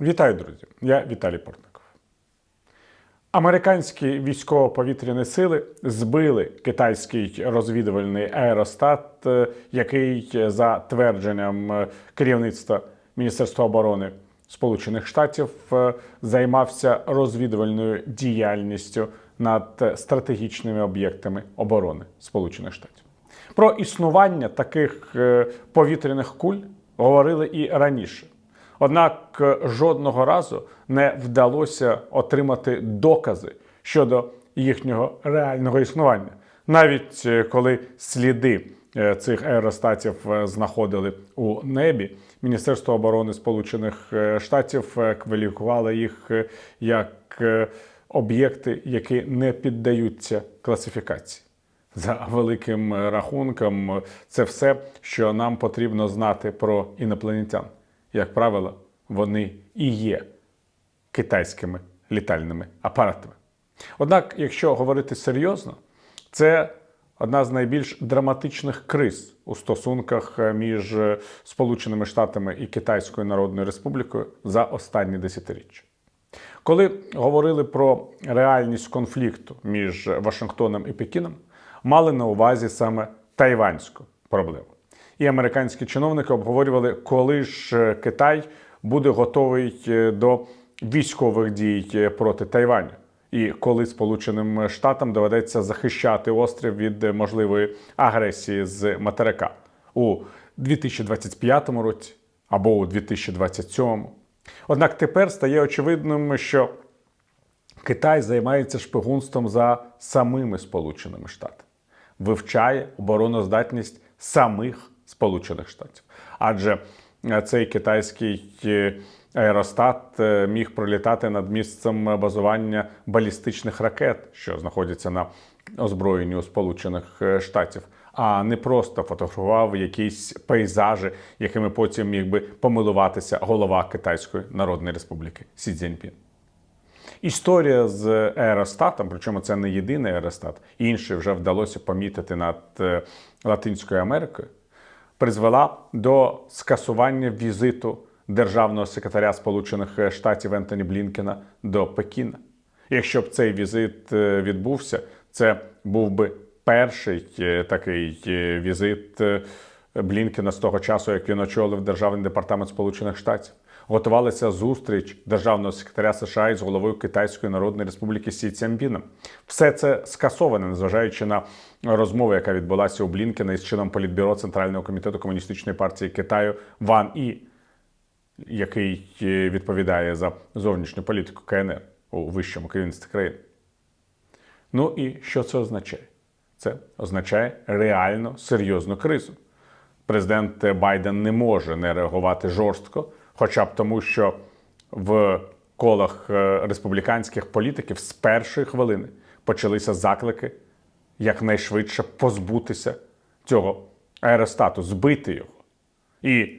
Вітаю, друзі! Я Віталій Портников. Американські військово-повітряні сили збили китайський розвідувальний аеростат, е, який, е, за твердженням е, керівництва Міністерства оборони Сполучених Штатів, займався розвідувальною діяльністю над стратегічними об'єктами оборони Сполучених Штатів. Про існування таких повітряних куль говорили і раніше. Однак е, жодного разу не вдалося отримати докази щодо їхнього реального існування. Навіть е, коли сліди е, цих аеростатів знаходили у небі, Міністерство оборони Сполучених Штатів кваліфікувало їх як об'єкти, які не піддаються класифікації. За великим рахунком, це все, що нам потрібно знати про інопланетян. Як правило, вони і є китайськими літальними апаратами. Однак, якщо говорити серйозно, це одна з найбільш драматичних криз у стосунках е, між е, Сполученими Штатами і Китайською Народною Республікою за останні десятиріччя. Коли говорили про реальність конфлікту між Вашингтоном і Пекіном, мали на увазі саме тайванську проблему. І американські чиновники обговорювали, коли ж е, Китай буде готовий е, до військових дій е, проти Тайваню, і коли Сполученим Штатам доведеться захищати острів від можливої агресії з материка. У 2025 році або у 2027. Однак тепер стає очевидним, що Китай займається шпигунством за самими Сполученими Штатами, вивчає обороноздатність самих Сполучених Штатів. Адже е, цей китайський е, аеростат е, міг пролітати над місцем базування балістичних ракет, що знаходяться на озброєнні у Сполучених Штатів, а не просто фотографував якісь пейзажі, якими потім міг би помилуватися голова Китайської Народної Республіки Сі Цзіньпін. Історія з аеростатом, причому це не єдиний аеростат, інший вже вдалося помітити над Латинською Америкою, призвела до скасування візиту державного секретаря Сполучених Штатів Ентоні Блінкена до Пекіна. Якщо б цей візит е, відбувся, це був би перший е, такий е, візит е, Блінкена з того часу, як він очолив Державний департамент Сполучених Штатів. Готувалася зустріч державного секретаря США із головою Китайської Народної Республіки Сі Цзяньпіном. Все це скасоване, незважаючи на розмову, яка відбулася у Блінкена із чином політбюро Центрального комітету комуністичної партії Китаю Ван І, який е, відповідає за зовнішню політику КНР у вищому керівництві країни. Ну і що це означає? Це означає реально серйозну кризу. Президент Байден не може не реагувати жорстко, хоча б тому, що в колах е, республіканських політиків з першої хвилини почалися заклики якнайшвидше позбутися цього аеростату, збити його. І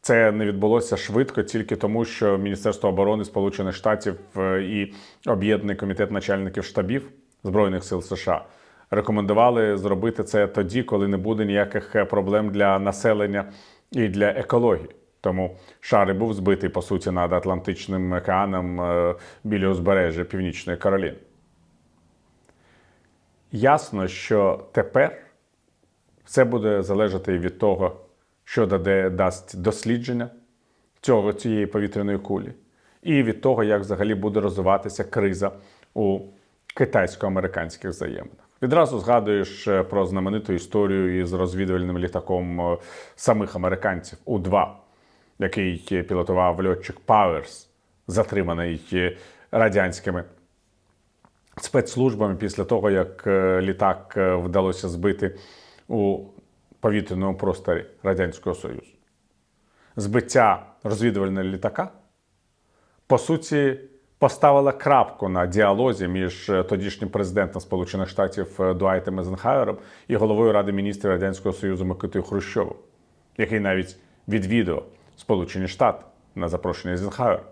це не відбулося швидко тільки тому, що Міністерство оборони Сполучених Штатів е, і Об'єднаний комітет начальників штабів Збройних сил США рекомендували зробити це тоді, коли не буде ніяких е, проблем для населення і для екології. Тому шар і був збитий по суті над Атлантичним океаном е, біля узбережжя Північної Кароліни. Ясно, що тепер все буде залежати від того, що даде дасть дослідження цього цієї повітряної кулі, і від того, як взагалі буде розвиватися криза у китайсько-американських взаєминах. Відразу згадуєш е, про знамениту історію із розвідувальним літаком е, самих американців У-2, який пілотував льотчик Пауерс, затриманий е, радянськими спецслужбами після того, як е, літак е, вдалося збити у повітряному просторі Радянського Союзу. Збиття розвідувального літака, по суті, поставила крапку на діалозі між е, тодішнім президентом Сполучених Штатів е, Дуайтом Езенхауером і головою Ради міністрів Радянського Союзу Микитою Хрущовим, який навіть відвідав Сполучені Штати на запрошення Езенхауера.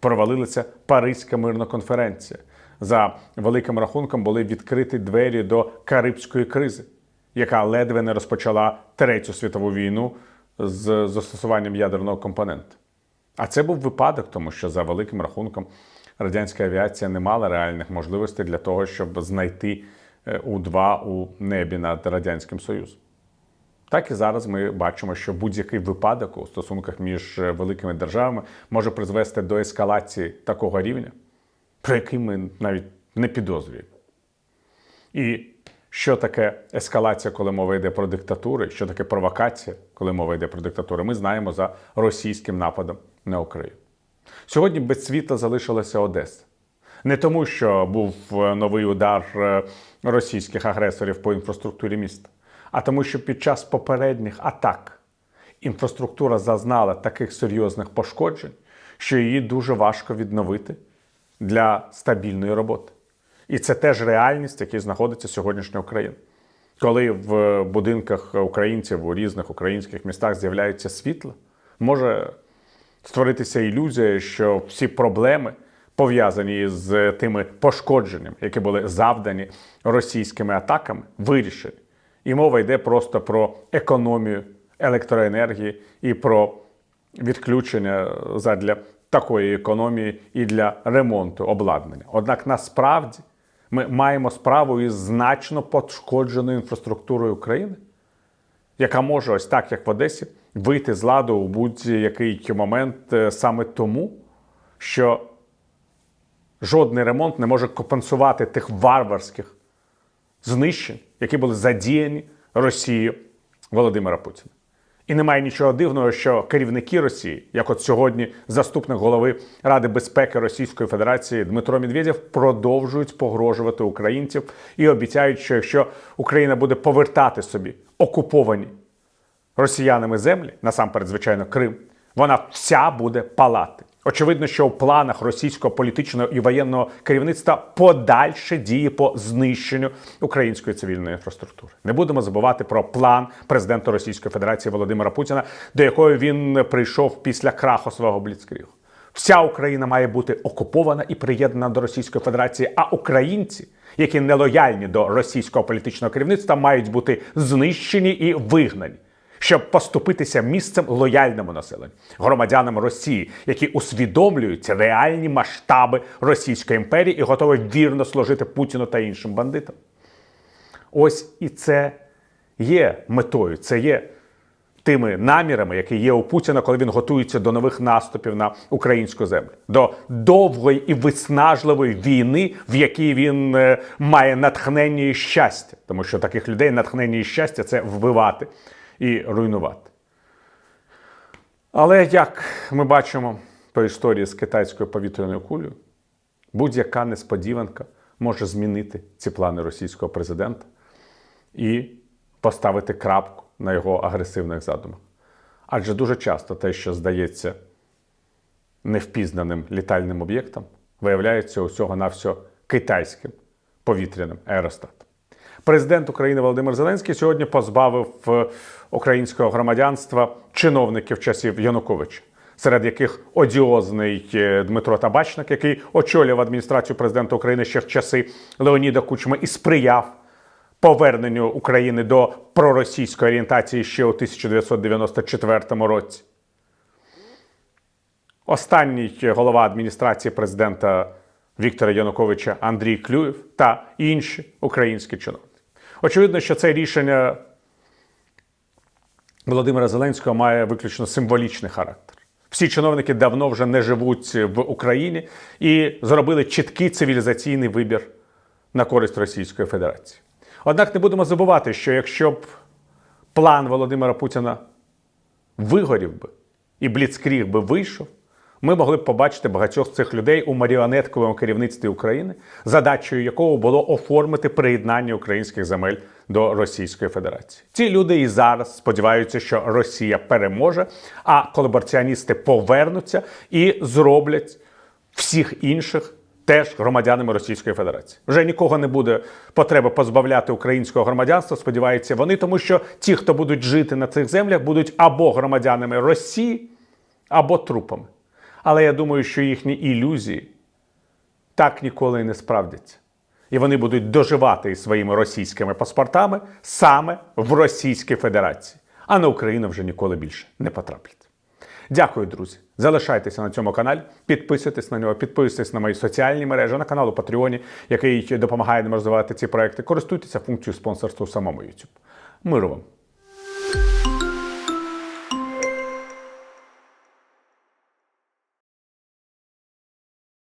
Провалилася Паризька мирна конференція. За великим рахунком були відкриті двері до Карибської кризи, яка ледве не розпочала Третю світову війну з застосуванням ядерного компоненту. А це був випадок, тому що за великим рахунком радянська авіація не мала реальних можливостей для того, щоб знайти е, У-2 у небі над Радянським Союзом. Так і зараз ми бачимо, що будь-який випадок у стосунках між е, великими державами може призвести до ескалації такого рівня, про який ми навіть не підозрюємо. І що таке ескалація, коли мова йде про диктатури, що таке провокація, коли мова йде про диктатури, ми знаємо за російським нападом на Україну. Сьогодні без світла залишилася Одеса. Не тому, що був е, новий удар е, російських агресорів по інфраструктурі міста, а тому, що під час попередніх атак інфраструктура зазнала таких серйозних пошкоджень, що її дуже важко відновити для стабільної роботи. І це теж реальність, в знаходиться сьогоднішня Україна. Коли в будинках українців у різних українських містах з'являється світло, може створитися ілюзія, що всі проблеми пов'язані з тими пошкодженнями, які були завдані російськими атаками, вирішені. І мова йде просто про економію електроенергії і про відключення задля такої економії і для ремонту обладнання. Однак насправді ми маємо справу із значно пошкодженою інфраструктурою України, яка може, ось так як в Одесі, вийти з ладу у будь-який момент е, саме тому, що жодний ремонт не може компенсувати тих варварських знищень, які були задіяні Росією Володимира Путіна. І немає нічого дивного, що керівники Росії, як от сьогодні заступник голови Ради безпеки Російської Федерації Дмитро Медведєв, продовжують погрожувати українців і обіцяють, що якщо Україна буде повертати собі окуповані росіянами землі, насамперед, звичайно, Крим, вона вся буде палати. Очевидно, що в планах російського політичного і воєнного керівництва подальше дії по знищенню української цивільної інфраструктури. Не будемо забувати про план президента Російської Федерації Володимира Путіна, до якої він прийшов після краху свого бліцкрігу. Вся Україна має бути окупована і приєднана до Російської Федерації, а українці, які нелояльні до російського політичного керівництва, мають бути знищені і вигнані щоб поступитися місцем лояльному населенню, громадянам Росії, які усвідомлюють реальні масштаби Російської імперії і готові вірно служити Путіну та іншим бандитам. Ось і це є метою, це є тими намірами, які є у Путіна, коли він готується до нових наступів на українську землю, до довгої і виснажливої війни, в якій він е, має натхнення і щастя, тому що таких людей натхнення і щастя це вбивати і руйнувати. Але як ми бачимо по історії з китайською повітряною кулею, будь-яка несподіванка може змінити ці плани російського президента і поставити крапку на його агресивних задумах. Адже дуже часто те, що здається невпізнаним літальним об'єктом, виявляється усього навсього китайським повітряним аеростатом. Президент України Володимир Зеленський сьогодні позбавив е, українського громадянства чиновників часів Януковича, серед яких одіозний е, Дмитро Табачник, який очолював адміністрацію президента України ще в часи Леоніда Кучми і сприяв поверненню України до проросійської орієнтації ще у 1994 році. Останній голова адміністрації президента Віктора Януковича Андрій Клюєв та інші українські чиновники. Очевидно, що це рішення Володимира Зеленського має виключно символічний характер. Всі чиновники давно вже не живуть в Україні і зробили чіткий цивілізаційний вибір на користь Російської Федерації. Однак не будемо забувати, що якщо б план Володимира Путіна вигорів би і Бліцкріг би вийшов, ми могли б побачити багатьох цих людей у маріонетковому керівництві України, задачею якого було оформити приєднання українських земель до Російської Федерації. Ці люди і зараз сподіваються, що Росія переможе, а колабораціоністи повернуться і зроблять всіх інших. Теж громадянами Російської Федерації вже нікого не буде потреби позбавляти українського громадянства. Сподіваються вони, тому що ті, хто будуть жити на цих землях, будуть або громадянами Росії, або трупами. Але я думаю, що їхні ілюзії так ніколи і не справдяться. І вони будуть доживати із своїми російськими паспортами саме в Російській Федерації, а на Україну вже ніколи більше не потраплять. Дякую, друзі. Залишайтеся на цьому каналі, підписуйтесь на нього, підписуйтесь на мої соціальні мережі, на канал у Патреоні, який допомагає нам розвивати ці проекти. Користуйтеся функцією спонсорства у самому YouTube. Миру вам!